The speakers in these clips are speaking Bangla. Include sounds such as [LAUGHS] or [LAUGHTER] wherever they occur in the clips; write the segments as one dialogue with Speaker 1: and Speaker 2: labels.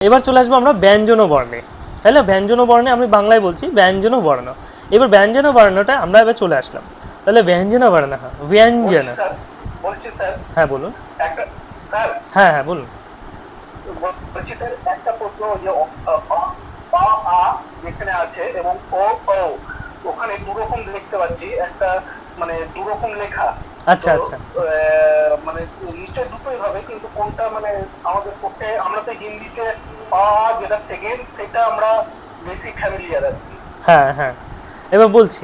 Speaker 1: এবার চলে আসব আমরা ব্যঞ্জন বর্ণে। তাহলে ব্যঞ্জন বর্ণে আমি বাংলায় বলছি ব্যঞ্জন বর্ণ। এবার ব্যঞ্জন বর্ণটা আমরা এবার চলে আসলাম। তাহলে ব্যঞ্জন বর্ণ হ্যাঁ ব্যঞ্জন।
Speaker 2: বলছি স্যার
Speaker 1: হ্যাঁ বলুন। হ্যাঁ হ্যাঁ বলুন।
Speaker 2: বলছি স্যার একটা প্রশ্ন যে আ- আ- আ আ যেখানে আছে এবং ও ও ওখানে দু রকম দেখতে পাচ্ছি। একটা মানে দু রকম লেখা।
Speaker 1: আচ্ছা, আচ্ছা।
Speaker 2: মানে নিশ্চয় দুটোই হবে কিন্তু কোনটা মানে আমাদের পক্ষে আমরা তো হিন্দিতে আ যেটা সেকেন্ড সেটা আমরা বেশি ফ্যামিলিয়ার আর
Speaker 1: হ্যাঁ হ্যাঁ। এবার বলছি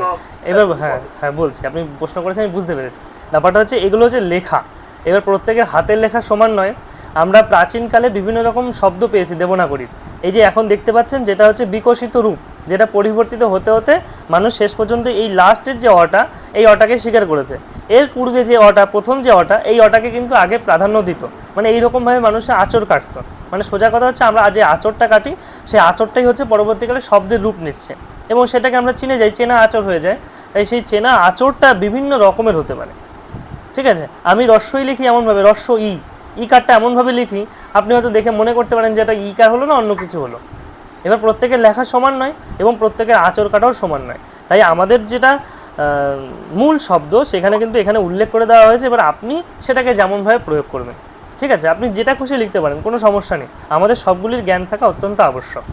Speaker 1: এবার হ্যাঁ হ্যাঁ বলছি। আপনি প্রশ্ন করেছেন আমি বুঝতে পেরেছি। ব্যাপারটা হচ্ছে এগুলো হচ্ছে লেখা। এবার প্রত্যেকের হাতের লেখা সমান নয়। আমরা প্রাচীনকালে বিভিন্ন রকম শব্দ পেয়েছি দেবনাগরীর। এই যে এখন দেখতে পাচ্ছেন যেটা হচ্ছে বিকশিত রূপ যেটা পরিবর্তিত হতে হতে মানুষ শেষ পর্যন্ত এই লাস্টের যে অটা এই অটাকে স্বীকার করেছে। এর পূর্বে যে অটা, প্রথম যে অটা, এই অটাকে কিন্তু আগে প্রাধান্য দিত। মানে এইরকমভাবে মানুষের আচর কাটতো। মানে সোজা কথা হচ্ছে, আমরা যে আচরটা কাটি, সেই আচরটাই হচ্ছে পরবর্তীকালে শব্দের রূপ নিচ্ছে। এবং সেটাকে আমরা চিনে যাই, চেনা আচর হয়ে যায়। তাই সেই চেনা আচরটা বিভিন্ন রকমের হতে পারে। ঠিক আছে? আমি রস্যই লিখি এমনভাবে, রস্য ই। ই কারটা এমনভাবে লিখি, আপনি হয়তো দেখে মনে করতে পারেন যে এটা ই কার হলো না অন্য কিছু হলো। এবার প্রত্যেকের লেখা সমান নয়, এবং প্রত্যেকের আচর কাটাও সমান নয়। তাই আমাদের যেটা মূল শব্দ সেখানে কিন্তু এখানে উল্লেখ করে দেওয়া হয়েছে, এবার আপনি সেটাকে যেমনভাবে প্রয়োগ করবেন। ঠিক আছে? আপনি যেটা খুশি লিখতে পারেন, কোনো সমস্যা নেই। আমাদের সবগুলির জ্ঞান থাকা অত্যন্ত আবশ্যক।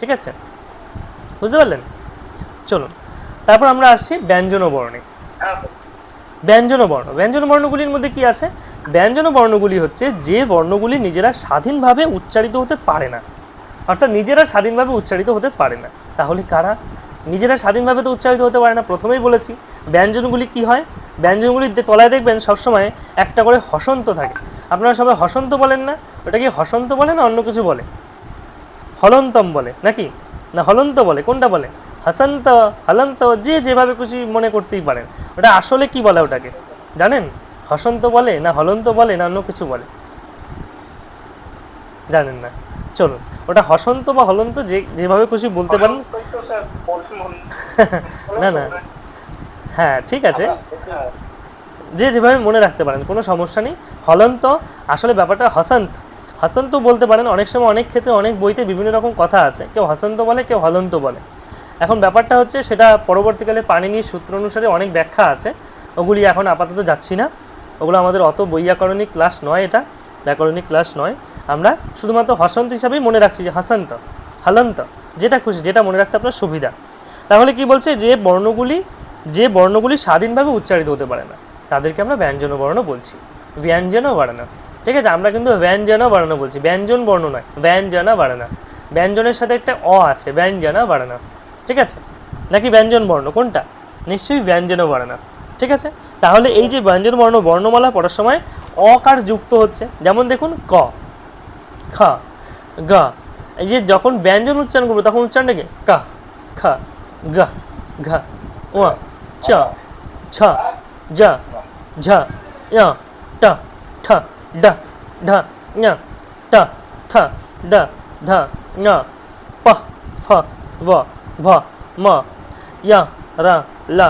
Speaker 1: ঠিক আছে? বুঝতে পারলেন? চলুন। তারপর আমরা আসছি ব্যঞ্জন বর্ণে
Speaker 2: হ্যাঁ স্যার
Speaker 1: ব্যঞ্জন বর্ণ ব্যঞ্জন বর্ণগুলির মধ্যে কি আছে? ব্যঞ্জন বর্ণগুলি হচ্ছে যে বর্ণগুলি নিজেরা স্বাধীনভাবে উচ্চারিত হতে পারে না, অর্থাৎ নিজেরা স্বাধীনভাবে উচ্চারিত হতে পারে না। তাহলে কারা? নিজেরা স্বাধীনভাবে তো উচ্চারিত হতে পারে না, প্রথমেই বলেছি, ব্যঞ্জনগুলি কি হয়? ব্যঞ্জনগুলির তলায় দেখবেন সবসময় একটা করে হসন্ত থাকে। আপনারা সবাই হসন্ত বলেন না, ওটা কি হসন্ত বলে না অন্য কিছু বলে? হলন্তম বলে, নাকি? না, হলন্ত বলে, কোনটা বলে? হাসন্ত, হলন্ত, যে যেভাবে খুশি মনে করতেই পারেন। ওটা আসলে কি বলে ওটাকে? জানেন? হসন্ত বলে না হলন্ত বলে না অন্য কিছু বলে? জানেন না। চলুন ওটা হসন্ত বা হলন্ত যে যেভাবে খুশি বলতে পারেন। [LAUGHS] না না। হ্যাঁ ঠিক আছে। যে যেভাবে মনে রাখতে পারেন কোনো সমস্যা নেই। হলন্ত আসলে ব্যাপারটা হসন্ত। হসন্ত বলতে পারেন অনেক সময় অনেক ক্ষেত্রে অনেক বইতে বিভিন্ন রকম কথা আছে। কেউ হসন্ত বলে কেউ হলন্ত বলে। এখন ব্যাপারটা হচ্ছে সেটা পরবর্তীকালে পাণিনির সূত্র অনুসারে অনেক ব্যাখ্যা আছে। ওগুলি এখন আপাতত যাচ্ছি না। ওগুলো আমাদের অত বৈয়াকরণিক ক্লাস নয় এটা। ব্যাকরণিক ক্লাস নয়। আমরা শুধুমাত্র হসন্ত হিসাবেই মনে রাখছি যে হাসান্ত হলন্ত, যেটা খুশি, যেটা মনে রাখতে আপনার সুবিধা। তাহলে কি বলছে যে বর্ণগুলি যে বর্ণগুলি স্বাধীনভাবে উচ্চারিত হতে পারে না, তাদেরকে আমরা ব্যঞ্জন বর্ণ বলছি। ব্যঞ্জন বর্ণ, ঠিক আছে? আমরা কিন্তু ব্যঞ্জন বর্ণ বলছি। ব্যঞ্জন বর্ণ নয়, ব্যঞ্জন বর্ণ। ব্যঞ্জনের সাথে একটা অ আছে, ব্যঞ্জন বর্ণ, ঠিক আছে? নাকি ব্যঞ্জন বর্ণ, কোনটা? নিশ্চয়ই ব্যঞ্জন বর্ণ, ঠিক আছে? তাহলে এই যে ব্যঞ্জন, বর্ণ, বর্ণমালা পড়ার সময় অকার যুক্ত হচ্ছে। যেমন দেখুন, ক। খ, গ। এই যে যখন ব্যঞ্জন উচ্চারণ করব, তখন উচ্চারণটা কি? খ, গ, ঘ ও চ, ছ জ ঝ য় ট, ঠ, ড, ঢ, ঞ, ট, থ, ড, ধ, ঞ, প, ফ ব ভ, ম, য়, র, ল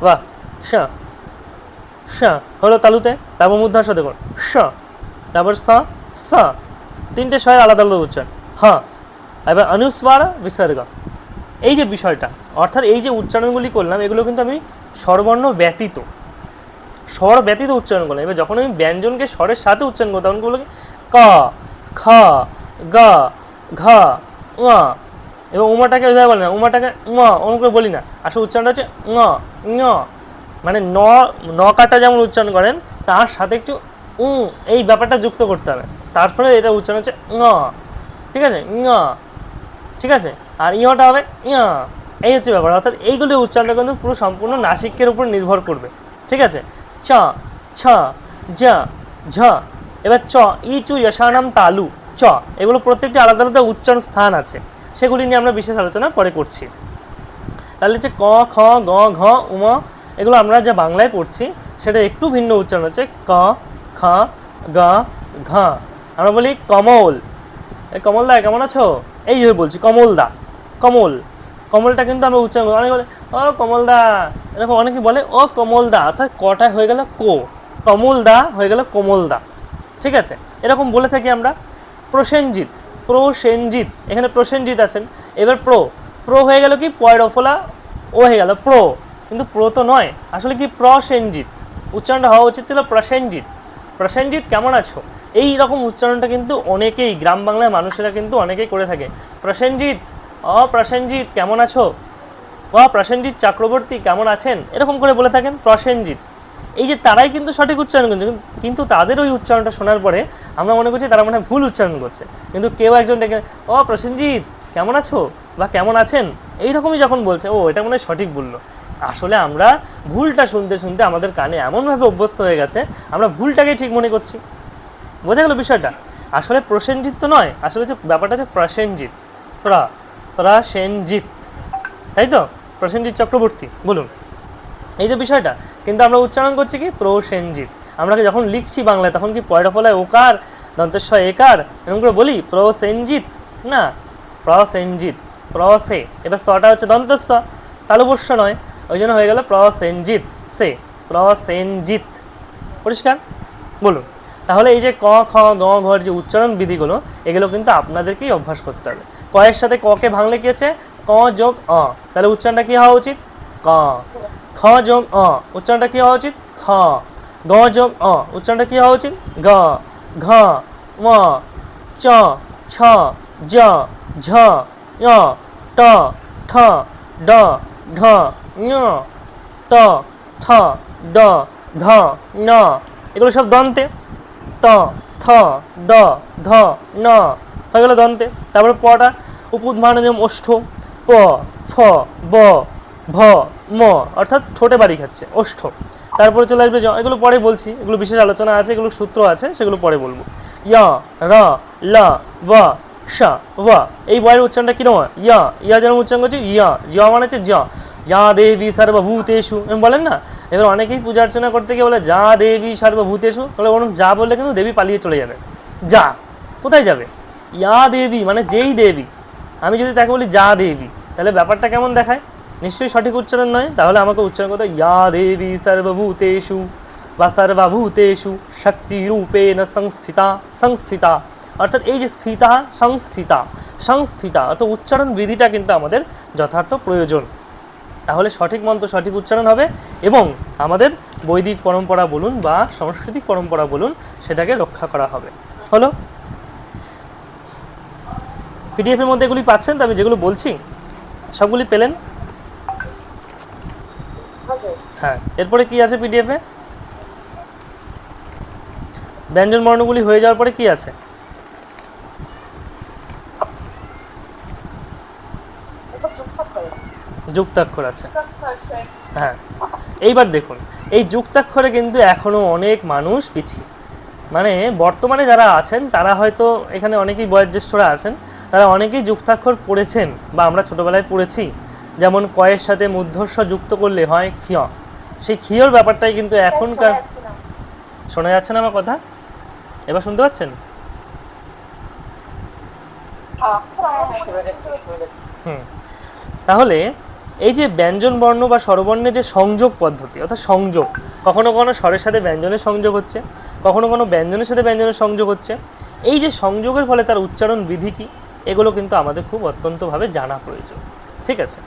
Speaker 1: ব শ শ হলো তালুতে তারপর মুদ্রার সাথে কোন স, তারপর স স। তিনটে স্বয়ের আলাদা আলাদা উচ্চারণ। হ। এবার অনুস্বার বিসর্গ। এই যে বিষয়টা, অর্থাৎ এই যে উচ্চারণগুলি করলাম, এগুলো কিন্তু আমি স্বরবর্ণ ব্যতীত। স্বর ব্যতীত উচ্চারণ করলাম। এবার যখন আমি ব্যঞ্জনকে স্বরের সাথে উচ্চারণ করতাম তখন বলো কি? খ, গ, ঘ, ঙ। এবং উমাটাকে ওইভাবে বলে না। উমাটাকে ঙ অমন করে বলি না। আসলে উচ্চারণটা হচ্ছে ঙ। মানে ন ন কাটা যেমন উচ্চারণ করেন, তার সাথে একটু উ, এই ব্যাপারটা যুক্ত করতে হবে। তারপরে এটা উচ্চারণ হচ্ছে ঙ। ঠিক আছে? ঙ। ঠিক আছে? আর ইয়টা হবে ইয়া এই হচ্ছে ব্যাপার। অর্থাৎ এইগুলি উচ্চারণটা কিন্তু পুরো সম্পূর্ণ নাসিকের উপর নির্ভর করবে। ঠিক আছে? চ, ছ, ঝ এবার চ ই চু যশানাম তালু। চ, এগুলো প্রত্যেকটি আলাদা আলাদা উচ্চারণ স্থান আছে। সেগুলি নিয়ে আমরা বিশেষ আলোচনা পরে করছি। তাহলে হচ্ছে ক, খ, গ, ঘ, উম এগুলো আমরা যা বাংলায় পড়ছি, সেটা একটু ভিন্ন উচ্চারণ হচ্ছে ক, খ, গা, ঘ। আমরা বলি কমল। এই কমলদা, কেমন আছো? এই বলছি, কমলদা, কমল। কমলটা কিন্তু আমরা উচ্চারণ করি। অনেকে বলে, ও, কমলদা। এরকম অনেকে বলে, ও, কমলদা। অর্থাৎ কটা হয়ে গেল কো। কমলদা হয়ে গেল কোমলদা। ঠিক আছে? এরকম বলে থাকি আমরা। প্রসেনজিৎ প্রসেনজিৎ। এখানে প্রসেনজিৎ আছেন। এবার প্রো। প্রো হয়ে গেল কি? পয়রফোলা। ও হয়ে গেল প্রো। কিন্তু প্রো তো নয়। আসলে কি প্রসেনজিৎ? উচ্চারণটা হওয়া উচিত ছিল প্রসেনজিৎ। প্রসেনজিৎ, কেমন আছো? এই রকম উচ্চারণটা কিন্তু অনেকেই, গ্রাম বাংলার মানুষেরা কিন্তু অনেকেই করে থাকে। প্রসেনজিৎ, অ প্রসেনজিৎ, কেমন আছো? ও প্রসেনজিৎ চক্রবর্তী, কেমন আছেন? এরকম করে বলে থাকেন প্রসেনজিৎ। এই যে তারাই কিন্তু সঠিক উচ্চারণ করছে, কিন্তু- তাদের ওই উচ্চারণটা শোনার পরে আমরা মনে করছি তারা মনে হয় ভুল উচ্চারণ করছে। কিন্তু কেউ একজন ডেকে ও প্রসেনজিৎ, কেমন আছো? বা কেমন আছেন? এই রকমই যখন বলছে, ও, এটা মনে হয় সঠিক বলল। আসলে আমরা ভুলটা শুনতে শুনতে আমাদের কানে এমনভাবে অভ্যস্ত হয়ে গেছে, আমরা ভুলটাকেই ঠিক মনে করছি। বোঝা গেল বিষয়টা? আসলে প্রসেনজিৎ তো নয়, আসলে যে ব্যাপারটা হচ্ছে প্রসেনজিৎ। প্রা প্রসেনজিৎ তাই তো? প্রসেনজিৎ চক্রবর্তী, বলুন। এই যে বিষয়টা, কিন্তু আমরা উচ্চারণ করছি কি? প্রসেনজিৎ। আমরা যখন লিখছি বাংলায়, তখন কি পয়টা ফলায় ওকার, দন্তেশ্বর একার? এরকম করে বলি, প্রসেনজিৎ। না, প্রসেনজিৎ, প্রসে। এবার সটা হচ্ছে দন্তস্ব তালুবস্য নয় ওই জন্য হয়ে গেল প্রসেনজিৎ, সে প্রসেনজিৎ। পরিষ্কার? বলুন। তাহলে এই যে ক, খ, গ ঘর যে উচ্চারণ বিধিগুলো, এগুলো কিন্তু আপনাদেরকেই অভ্যাস করতে হবে। কয়ের সাথে ককে ভাঙলে কি হচ্ছে? ক যোগ অ। তাহলে উচ্চারণটা কি হওয়া উচিত? ক। খ যোগ অ। উচ্চারণটা কি হওয়া উচিত? খ। গ যোগ অ। উচ্চারণটা কি হওয়া উচিত? গ। ঘ, ম, চ, ছ, জ, ঝ ট, ঠ, ড ঢ ঞ, ত, থ, ড, ধ, ন। এগুলো সব দন্তে। ত, থ, দ, ধ, ন। হয়ে গেল দন্তে। তারপরে পটা উপউদ্মান যেমন ওষ্ঠ, প, ফ, ব, ভ, ম। অর্থাৎ ছোটে বাড়ি খাচ্ছে, ওষ্ঠ। তারপরে চলে আসবে এগুলো পরে বলছি। এগুলো বিশেষ আলোচনা আছে, এগুলো সূত্র আছে, সেগুলো পরে বলব। ইয়া র, ল, ব, শ ব এই বয়ের উচ্চারণটা কীরকম হয়? ইয়া ইয়া যেমন উচ্চারণ করছি ইয়া ইয়া মানে হচ্ছে জ যা দেবী সর্বভূতেষু। এরকম বলেন না, এবার অনেকেই পূজা অর্চনা করতে গিয়ে বলে, যা দেবী সর্বভূতেষু। তাহলে ওরকম যা বললে কিন্তু দেবী পালিয়ে চলে যাবে। যা, কোথায় যাবে? ইয়া দেবী মানে যেই দেবী। আমি যদি তাকে বলি, যা দেবী, তাহলে ব্যাপারটা কেমন দেখায়? নিশ্চয়ই সঠিক উচ্চারণ নয়। তাহলে আমাকে উচ্চারণ করতে ইয়া দেবী সর্বভূতেষু বা সর্বভূতেষু শক্তি রূপেণ সংস্থিতা। সংস্থিতা। অর্থাৎ এই যে স্থিতা, সংস্থিতা সংস্থিতা, অর্থাৎ উচ্চারণ বিধিটা কিন্তু আমাদের যথার্থ প্রয়োজন। তাহলে সঠিক মন্ত্র সঠিক উচ্চারণ হবে এবং আমাদের বৈদিক পরম্পরা বলুন বা সাংস্কৃতিক পরম্পরা বলুন সেটাকে রক্ষা করা হবে। হলো? পিডিএফের মধ্যে এগুলি পাচ্ছেন তো আমি যেগুলো বলছি সবগুলি পেলেন? হ্যাঁ এরপরে কি আছে পিডিএফে ব্যঞ্জন বর্ণগুলি হয়ে যাওয়ার পরে কি আছে? যুক্তাক্ষর আছে। হ্যাঁ। এইবার দেখুন এই যুক্তাক্ষরে কিন্তু এখনও অনেক মানুষ পিছিয়ে। মানে বর্তমানে যারা আছেন তারা হয়তো এখানে অনেকেই বয়োজ্যেষ্ঠরা আছেন তারা অনেকেই যুক্তাক্ষর পড়েছেন বা আমরা ছোটোবেলায় পড়েছি। যেমন কয়ের সাথে মূর্ধস্ব যুক্ত করলে হয় ক্ষিয়। সেই ক্ষিয়র ব্যাপারটাই কিন্তু এখনকার শোনা যাচ্ছে না। আমার কথা? এবার শুনতে পাচ্ছেন? হুম। তাহলে এই যে ব্যঞ্জন বর্ণ বা স্বরবর্ণের যে সংযোগ পদ্ধতি, অর্থাৎ সংযোগ, কখনো কখনো স্বরের সাথে ব্যঞ্জনের সংযোগ হচ্ছে, কখনো কখনো ব্যঞ্জনের সাথে ব্যঞ্জনের সংযোগ হচ্ছে, এই যে সংযোগের ফলে তার উচ্চারণ বিধি কী, এগুলো কিন্তু আমাদের খুব অত্যন্তভাবে জানা প্রয়োজন, ঠিক আছে?